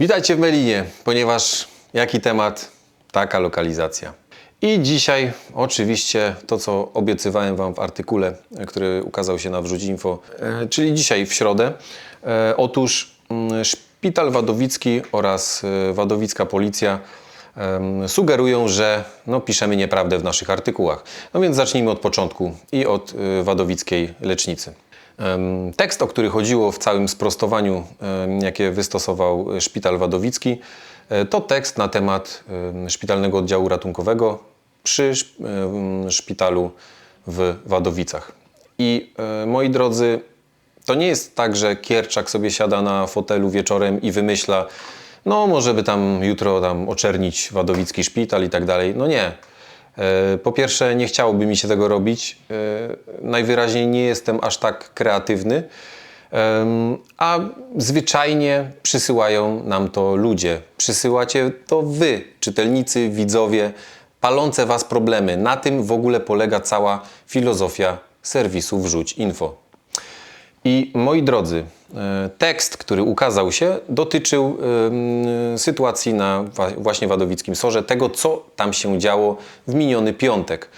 Witajcie w Melinie, ponieważ jaki temat, taka lokalizacja. I dzisiaj oczywiście to, co obiecywałem Wam w artykule, który ukazał się na Wrzuć Info, e, czyli dzisiaj w środę. E, Otóż mm, Szpital Wadowicki oraz e, Wadowicka Policja sugerują, że no, piszemy nieprawdę w naszych artykułach. No więc zacznijmy od początku i od Wadowickiej Lecznicy. Tekst, o który chodziło w całym sprostowaniu, jakie wystosował e, Szpital Wadowicki, e, to tekst na temat em, szpitalnego oddziału ratunkowego przy szpitalu w Wadowicach. I e, moi drodzy, to nie jest tak, że Kierczak sobie siada na fotelu wieczorem i wymyśla, no może by tam jutro tam oczernić wadowicki szpital i tak dalej. No nie. E, Po pierwsze, nie chciałoby mi się tego robić. E, Najwyraźniej nie jestem aż tak kreatywny. A zwyczajnie przysyłają nam to ludzie. Przysyłacie to wy, czytelnicy, widzowie, palące was problemy. Na tym w ogóle polega cała filozofia serwisu Wrzuć Info. I moi drodzy, tekst, który ukazał się, dotyczył sytuacji na właśnie Wadowickim Sorze, tego co tam się działo w miniony piątek.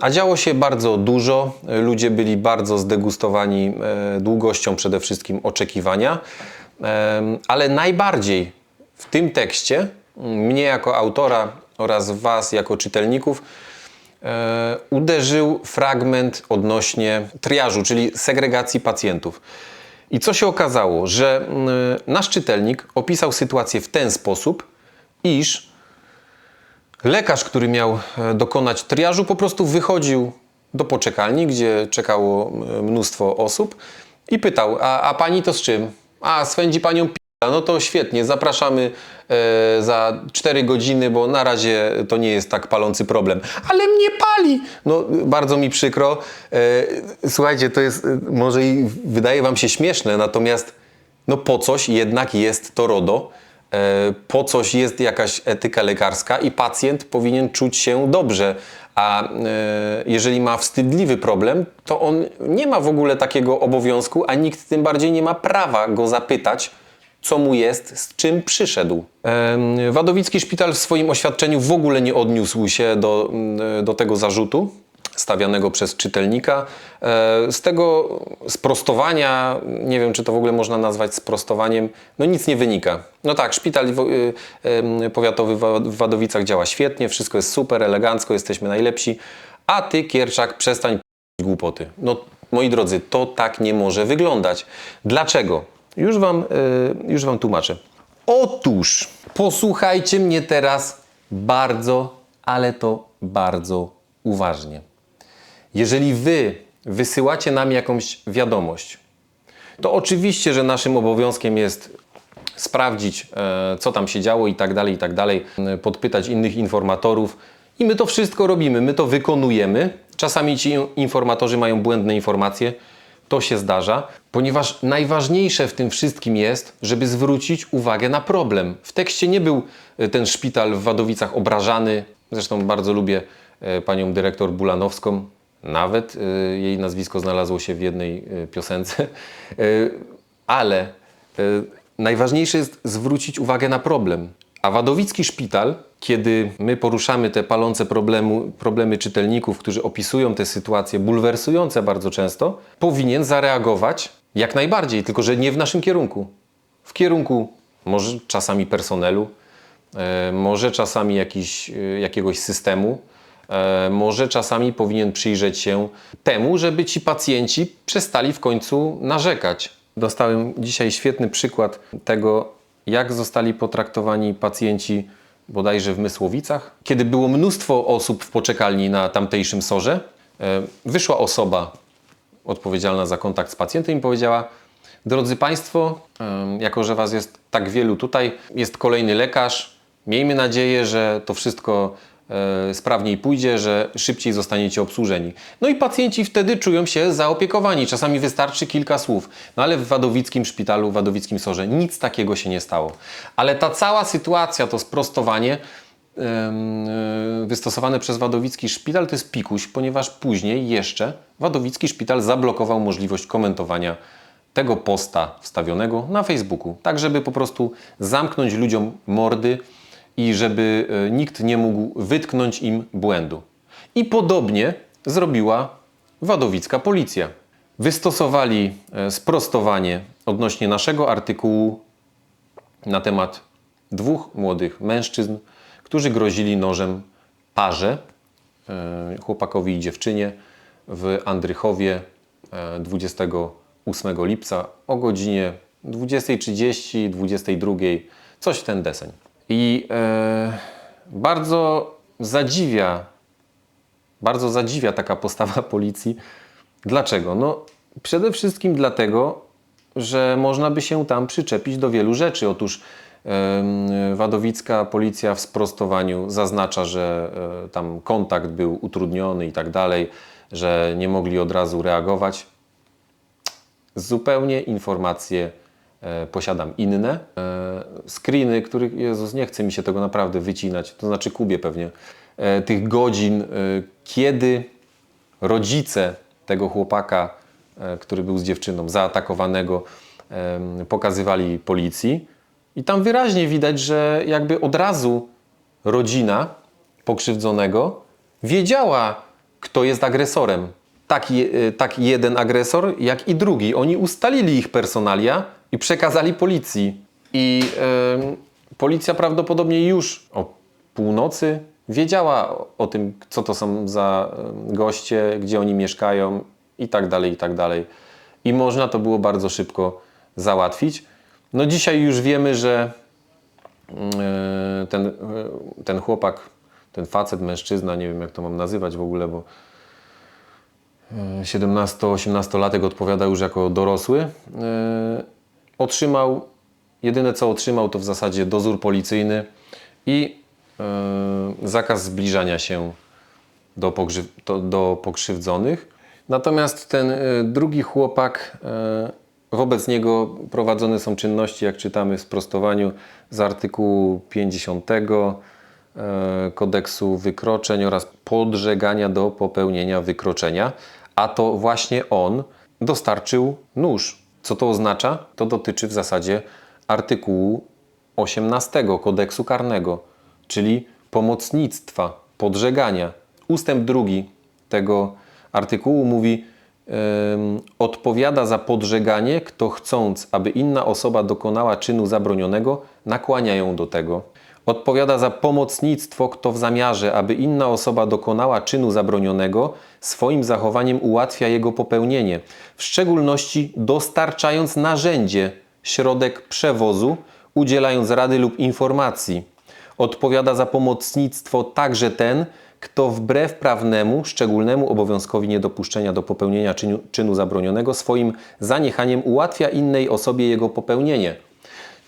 A działo się bardzo dużo, e, ludzie byli bardzo zdegustowani e, długością przede wszystkim oczekiwania, ale najbardziej w tym tekście, mnie jako autora oraz Was jako czytelników, e, uderzył fragment odnośnie triażu, czyli segregacji pacjentów. I co się okazało, że mm, nasz czytelnik opisał sytuację w ten sposób, iż lekarz, który miał e, dokonać triażu, po prostu wychodził do poczekalni, gdzie czekało e, mnóstwo osób i pytał, a, a pani to z czym? A, swędzi panią p***a. No to świetnie, zapraszamy za 4 godziny, bo na razie to nie jest tak palący problem. Ale mnie pali! No, bardzo mi przykro. E, słuchajcie, to jest, e, może i wydaje wam się śmieszne, natomiast no po coś jednak jest to RODO, e, po coś jest jakaś etyka lekarska i pacjent powinien czuć się dobrze. A e, jeżeli ma wstydliwy problem, to on nie ma w ogóle takiego obowiązku, a nikt tym bardziej nie ma prawa go zapytać, co mu jest, z czym przyszedł. Wadowicki Szpital w swoim oświadczeniu w ogóle nie odniósł się do, mm, do tego zarzutu stawianego przez czytelnika. E, Z tego sprostowania, nie wiem czy to w ogóle można nazwać sprostowaniem, no nic nie wynika. No tak, szpital y, powiatowy w Wadowicach działa świetnie, wszystko jest super, elegancko, jesteśmy najlepsi, a ty, Kierczak, przestań głupoty. No, moi drodzy, to tak nie może wyglądać. Dlaczego? Już wam, y, już wam tłumaczę. Otóż, posłuchajcie mnie teraz bardzo, ale to bardzo uważnie. Jeżeli wy wysyłacie nam jakąś wiadomość, to oczywiście, że naszym obowiązkiem jest sprawdzić, e, co tam się działo i tak dalej, i tak dalej, e, podpytać innych informatorów. I my to wszystko robimy, my to wykonujemy. Czasami ci informatorzy mają błędne informacje, to się zdarza, ponieważ najważniejsze w tym wszystkim jest, żeby zwrócić uwagę na problem. W tekście nie był e, ten szpital w Wadowicach obrażany. Zresztą bardzo lubię e, panią dyrektor Bulanowską. Nawet e, jej nazwisko znalazło się w jednej piosence. Ale najważniejsze jest zwrócić uwagę na problem. A Wadowicki Szpital, kiedy my poruszamy te palące problemu, problemy czytelników, którzy opisują te sytuacje bulwersujące bardzo często, powinien zareagować jak najbardziej, tylko że nie w naszym kierunku. W kierunku może czasami personelu, e, może czasami jakiś, e, jakiegoś systemu, e, może czasami powinien przyjrzeć się temu, żeby ci pacjenci przestali w końcu narzekać. Dostałem dzisiaj świetny przykład tego, jak zostali potraktowani pacjenci bodajże w Mysłowicach. Kiedy było mnóstwo osób w poczekalni na tamtejszym sorze, e, wyszła osoba odpowiedzialna za kontakt z pacjentem i powiedziała: Drodzy Państwo, em, jako że Was jest tak wielu tutaj, jest kolejny lekarz. Miejmy nadzieję, że to wszystko e, sprawniej pójdzie, że szybciej zostaniecie obsłużeni. No i pacjenci wtedy czują się zaopiekowani. Czasami wystarczy kilka słów. No ale w Wadowickim szpitalu, w Wadowickim Sorze nic takiego się nie stało. Ale ta cała sytuacja, to sprostowanie, e, wystosowane przez Wadowicki Szpital to jest pikuś, ponieważ później jeszcze Wadowicki Szpital zablokował możliwość komentowania tego posta wstawionego na Facebooku, tak żeby po prostu zamknąć ludziom mordy i żeby e, nikt nie mógł wytknąć im błędu. I podobnie zrobiła wadowicka policja. Wystosowali e, sprostowanie odnośnie naszego artykułu na temat dwóch młodych mężczyzn, którzy grozili nożem parze, e, chłopakowi i dziewczynie w Andrychowie e, 28 lipca o godzinie 20.30, 22, coś w ten deseń. I e, bardzo zadziwia, bardzo zadziwia taka postawa policji. Dlaczego? No przede wszystkim dlatego, że można by się tam przyczepić do wielu rzeczy. Otóż wadowicka policja w sprostowaniu zaznacza, że e, tam kontakt był utrudniony i tak dalej, że nie mogli od razu reagować. Zupełnie informacje posiadam inne. E, screeny, których, Jezus, nie chce mi się tego naprawdę wycinać, to znaczy Kubie pewnie, e, tych godzin, e, kiedy rodzice tego chłopaka, e, który był z dziewczyną, zaatakowanego, pokazywali policji. I tam wyraźnie widać, że jakby od razu rodzina pokrzywdzonego wiedziała, kto jest agresorem. Tak, tak jeden agresor, jak i drugi. Oni ustalili ich personalia i przekazali policji. I policja prawdopodobnie już o północy wiedziała o- tym, co to są za goście, gdzie oni mieszkają i tak dalej, i tak dalej. I można to było bardzo szybko załatwić. No dzisiaj już wiemy, że e, ten, e, ten chłopak, ten facet, mężczyzna, nie wiem jak to mam nazywać w ogóle, bo 17-18-latek odpowiada już jako dorosły, e, otrzymał, jedyne co otrzymał to w zasadzie dozór policyjny i e, zakaz zbliżania się do, pogrzy- do, do pokrzywdzonych. Natomiast ten e, drugi chłopak, e, wobec niego prowadzone są czynności, jak czytamy w sprostowaniu z artykułu 50 e, kodeksu wykroczeń oraz podżegania do popełnienia wykroczenia, a to właśnie on dostarczył nóż. Co to oznacza? To dotyczy w zasadzie artykułu 18 kodeksu karnego, czyli pomocnictwa, podżegania. Ustęp drugi tego artykułu mówi, em, odpowiada za podżeganie, kto chcąc, aby inna osoba dokonała czynu zabronionego, nakłania ją do tego. Odpowiada za pomocnictwo, kto w zamiarze, aby inna osoba dokonała czynu zabronionego, swoim zachowaniem ułatwia jego popełnienie, w szczególności dostarczając narzędzie, środek przewozu, udzielając rady lub informacji. Odpowiada za pomocnictwo także ten, kto wbrew prawnemu, szczególnemu obowiązkowi niedopuszczenia do popełnienia czynu, czynu zabronionego swoim zaniechaniem ułatwia innej osobie jego popełnienie.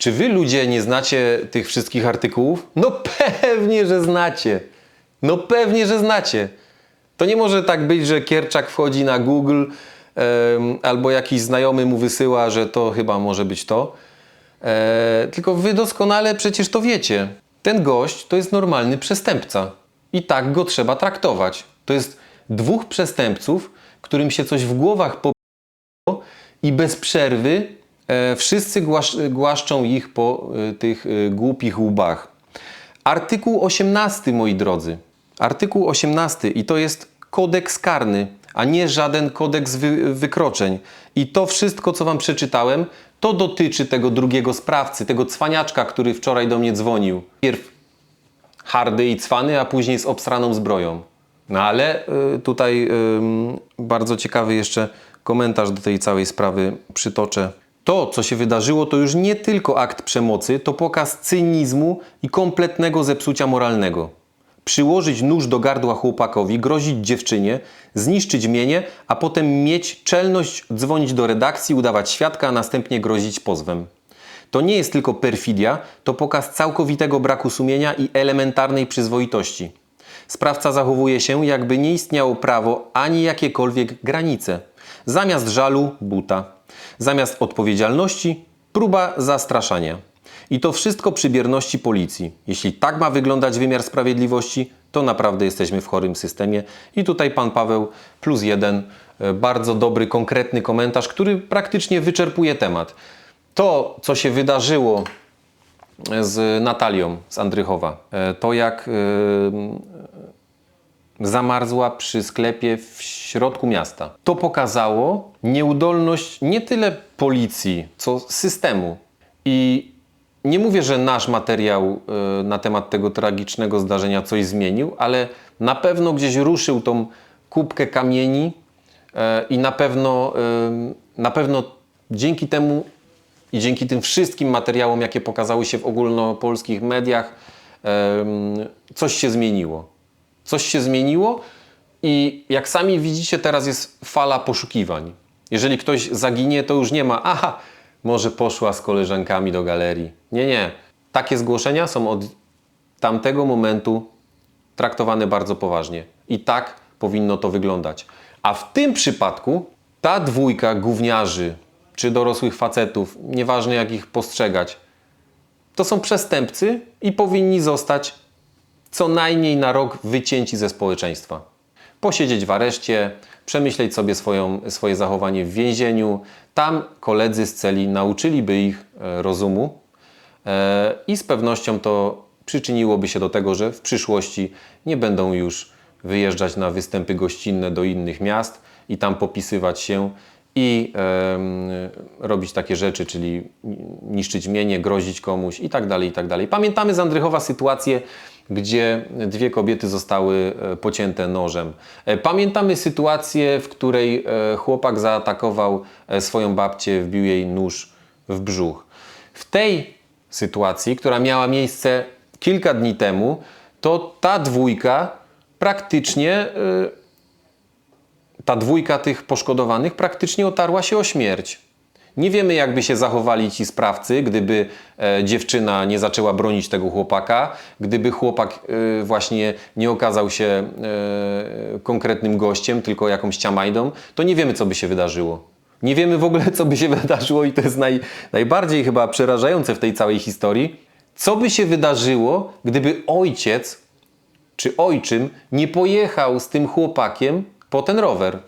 Czy wy ludzie nie znacie tych wszystkich artykułów? No pewnie, że znacie. No pewnie, że znacie. To nie może tak być, że Kierczak wchodzi na Google albo jakiś znajomy mu wysyła, że to chyba może być to. E, tylko wy doskonale przecież to wiecie. Ten gość to jest normalny przestępca. I tak go trzeba traktować. To jest dwóch przestępców, którym się coś w głowach po i bez przerwy wszyscy głasz, głaszczą ich po e, tych e, głupich łbach. Artykuł 18, moi drodzy. Artykuł 18 i to jest kodeks karny, a nie żaden kodeks wy, wykroczeń. I to wszystko, co wam przeczytałem, to dotyczy tego drugiego sprawcy, tego cwaniaczka, który wczoraj do mnie dzwonił. Pierw hardy i cwany, a później z obsraną zbroją. No ale y, tutaj ym, bardzo ciekawy jeszcze komentarz do tej całej sprawy przytoczę. To, co się wydarzyło, to już nie tylko akt przemocy, to pokaz cynizmu i kompletnego zepsucia moralnego. Przyłożyć nóż do gardła chłopakowi, grozić dziewczynie, zniszczyć mienie, a potem mieć czelność dzwonić do redakcji, udawać świadka, a następnie grozić pozwem. To nie jest tylko perfidia, to pokaz całkowitego braku sumienia i elementarnej przyzwoitości. Sprawca zachowuje się, jakby nie istniało prawo ani jakiekolwiek granice. Zamiast żalu buta. Zamiast odpowiedzialności próba zastraszania. I to wszystko przy bierności policji. Jeśli tak ma wyglądać wymiar sprawiedliwości, to naprawdę jesteśmy w chorym systemie. I tutaj pan Paweł plus jeden, e, bardzo dobry, konkretny komentarz, który praktycznie wyczerpuje temat. To, co się wydarzyło z Natalią z Andrychowa, e, to jak e, zamarzła przy sklepie w środku miasta. To pokazało nieudolność nie tyle policji, co systemu. I nie mówię, że nasz materiał e, na temat tego tragicznego zdarzenia coś zmienił, ale na pewno gdzieś ruszył tą kubkę kamieni e, i na pewno, e, na pewno dzięki temu i dzięki tym wszystkim materiałom, jakie pokazały się w ogólnopolskich mediach, coś się zmieniło. Coś się zmieniło i jak sami widzicie, teraz jest fala poszukiwań. Jeżeli ktoś zaginie, to już nie ma, aha, może poszła z koleżankami do galerii. Nie, nie. Takie zgłoszenia są od tamtego momentu traktowane bardzo poważnie. I tak powinno to wyglądać. A w tym przypadku ta dwójka gówniarzy, czy dorosłych facetów, nieważne jak ich postrzegać, to są przestępcy i powinni zostać co najmniej na rok wycięci ze społeczeństwa. Posiedzieć w areszcie, przemyśleć sobie swoją, swoje zachowanie w więzieniu. Tam koledzy z celi nauczyliby ich e, rozumu e, i z pewnością to przyczyniłoby się do tego, że w przyszłości nie będą już wyjeżdżać na występy gościnne do innych miast i tam popisywać się i robić takie rzeczy, czyli niszczyć mienie, grozić komuś i tak dalej, i tak dalej. Pamiętamy z Andrychowa sytuację, gdzie dwie kobiety zostały e, pocięte nożem. E, Pamiętamy sytuację, w której e, chłopak zaatakował swoją babcię, wbił jej nóż w brzuch. W tej sytuacji, która miała miejsce kilka dni temu, to ta dwójka praktycznie ta dwójka tych poszkodowanych praktycznie otarła się o śmierć. Nie wiemy, jakby się zachowali ci sprawcy, gdyby e, dziewczyna nie zaczęła bronić tego chłopaka, gdyby chłopak e, właśnie nie okazał się e, konkretnym gościem, tylko jakąś ciamajdą, to nie wiemy, co by się wydarzyło. Nie wiemy w ogóle, co by się wydarzyło, i to jest naj, najbardziej chyba przerażające w tej całej historii. Co by się wydarzyło, gdyby ojciec czy ojczym nie pojechał z tym chłopakiem po ten rower.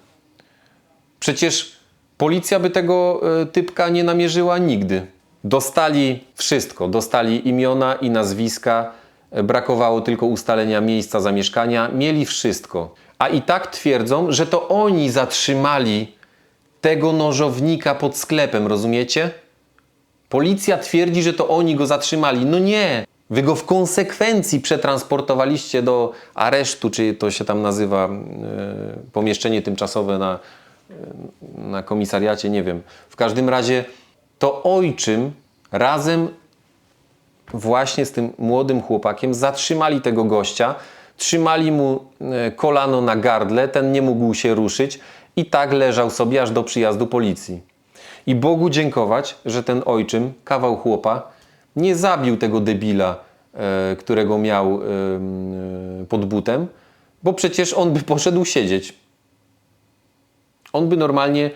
Przecież policja by tego e, typka nie namierzyła nigdy. Dostali wszystko, dostali imiona i nazwiska, e, brakowało tylko ustalenia miejsca zamieszkania, mieli wszystko. A i tak twierdzą, że to oni zatrzymali tego nożownika pod sklepem, rozumiecie? Policja twierdzi, że to oni go zatrzymali. No nie! Wy go w konsekwencji przetransportowaliście do aresztu, czy to się tam nazywa e, pomieszczenie tymczasowe na, na komisariacie, nie wiem. W każdym razie to ojczym razem właśnie z tym młodym chłopakiem zatrzymali tego gościa, trzymali mu e, kolano na gardle, ten nie mógł się ruszyć i tak leżał sobie aż do przyjazdu policji. I Bogu dziękować, że ten ojczym, kawał chłopa, nie zabił tego debila, e, którego miał e, pod butem, bo przecież on by poszedł siedzieć. On by normalnie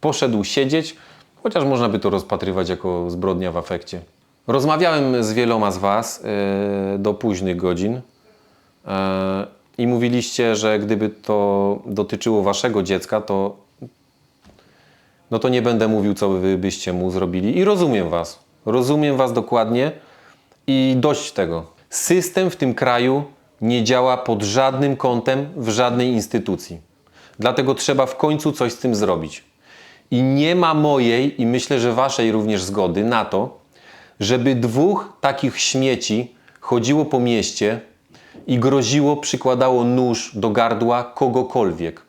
poszedł siedzieć, chociaż można by to rozpatrywać jako zbrodnia w afekcie. Rozmawiałem z wieloma z Was e, do późnych godzin e, i mówiliście, że gdyby to dotyczyło Waszego dziecka, to no to nie będę mówił, co wy byście mu zrobili. I rozumiem was. Rozumiem was dokładnie i dość tego. System w tym kraju nie działa pod żadnym kątem w żadnej instytucji. Dlatego trzeba w końcu coś z tym zrobić. I nie ma mojej i myślę, że waszej również zgody na to, żeby dwóch takich śmieci chodziło po mieście i groziło, przykładało nóż do gardła kogokolwiek.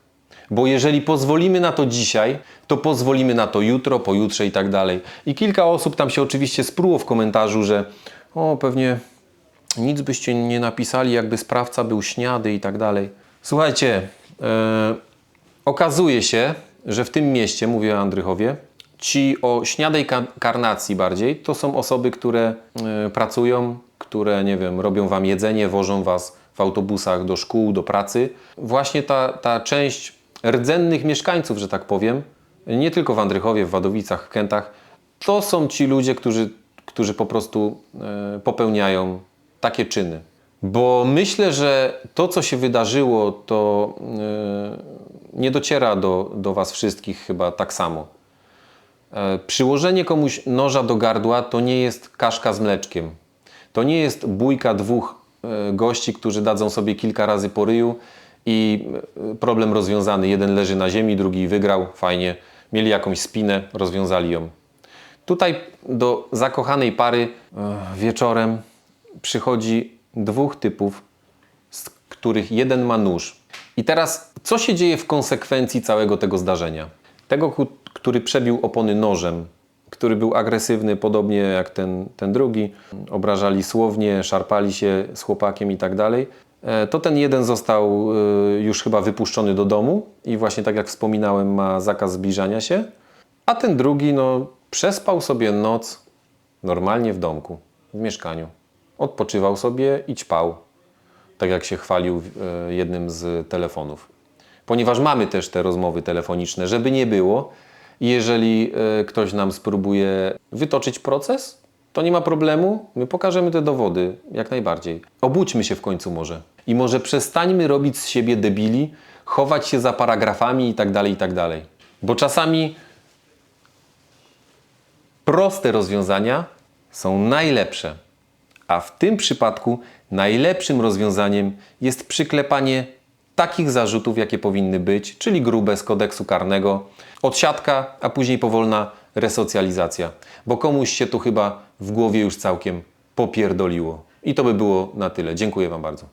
Bo jeżeli pozwolimy na to dzisiaj, to pozwolimy na to jutro, pojutrze i tak dalej. I kilka osób tam się oczywiście spruło w komentarzu, że o, pewnie nic byście nie napisali, jakby sprawca był śniady i tak dalej. Słuchajcie, e, okazuje się, że w tym mieście, mówię o Andrychowie, ci o śniadej ka- karnacji bardziej, to są osoby, które e, pracują, które, nie wiem, robią wam jedzenie, wożą was w autobusach do szkół, do pracy. Właśnie ta, ta część rdzennych mieszkańców, że tak powiem, nie tylko w Andrychowie, w Wadowicach, w Kętach, to są ci ludzie, którzy, którzy po prostu e, popełniają takie czyny. Bo myślę, że to, co się wydarzyło, to yy, nie dociera do, do Was wszystkich chyba tak samo. E, Przyłożenie komuś noża do gardła to nie jest kaszka z mleczkiem. To nie jest bójka dwóch e, gości, którzy dadzą sobie kilka razy po ryju i e, problem rozwiązany. Jeden leży na ziemi, drugi wygrał, fajnie. Mieli jakąś spinę, rozwiązali ją. Tutaj do zakochanej pary wieczorem przychodzi dwóch typów, z których jeden ma nóż. I teraz, co się dzieje w konsekwencji całego tego zdarzenia? Tego, który przebił opony nożem, który był agresywny, podobnie jak ten, ten drugi, obrażali słownie, szarpali się z chłopakiem i tak dalej, e, to ten jeden został e, już chyba wypuszczony do domu i właśnie tak jak wspominałem, ma zakaz zbliżania się, a ten drugi, no, przespał sobie noc normalnie w domku, w mieszkaniu. Odpoczywał sobie i ćpał tak jak się chwalił e, jednym z telefonów. Ponieważ mamy też te rozmowy telefoniczne, żeby nie było, jeżeli e, ktoś nam spróbuje wytoczyć proces, to nie ma problemu, my pokażemy te dowody, jak najbardziej. Obudźmy się w końcu może. I może przestańmy robić z siebie debili, chować się za paragrafami i tak dalej, i tak. Bo czasami proste rozwiązania są najlepsze. A w tym przypadku najlepszym rozwiązaniem jest przyklepanie takich zarzutów, jakie powinny być, czyli grube z kodeksu karnego, odsiadka, a później powolna resocjalizacja. Bo komuś się tu chyba w głowie już całkiem popierdoliło. I to by było na tyle. Dziękuję Wam bardzo.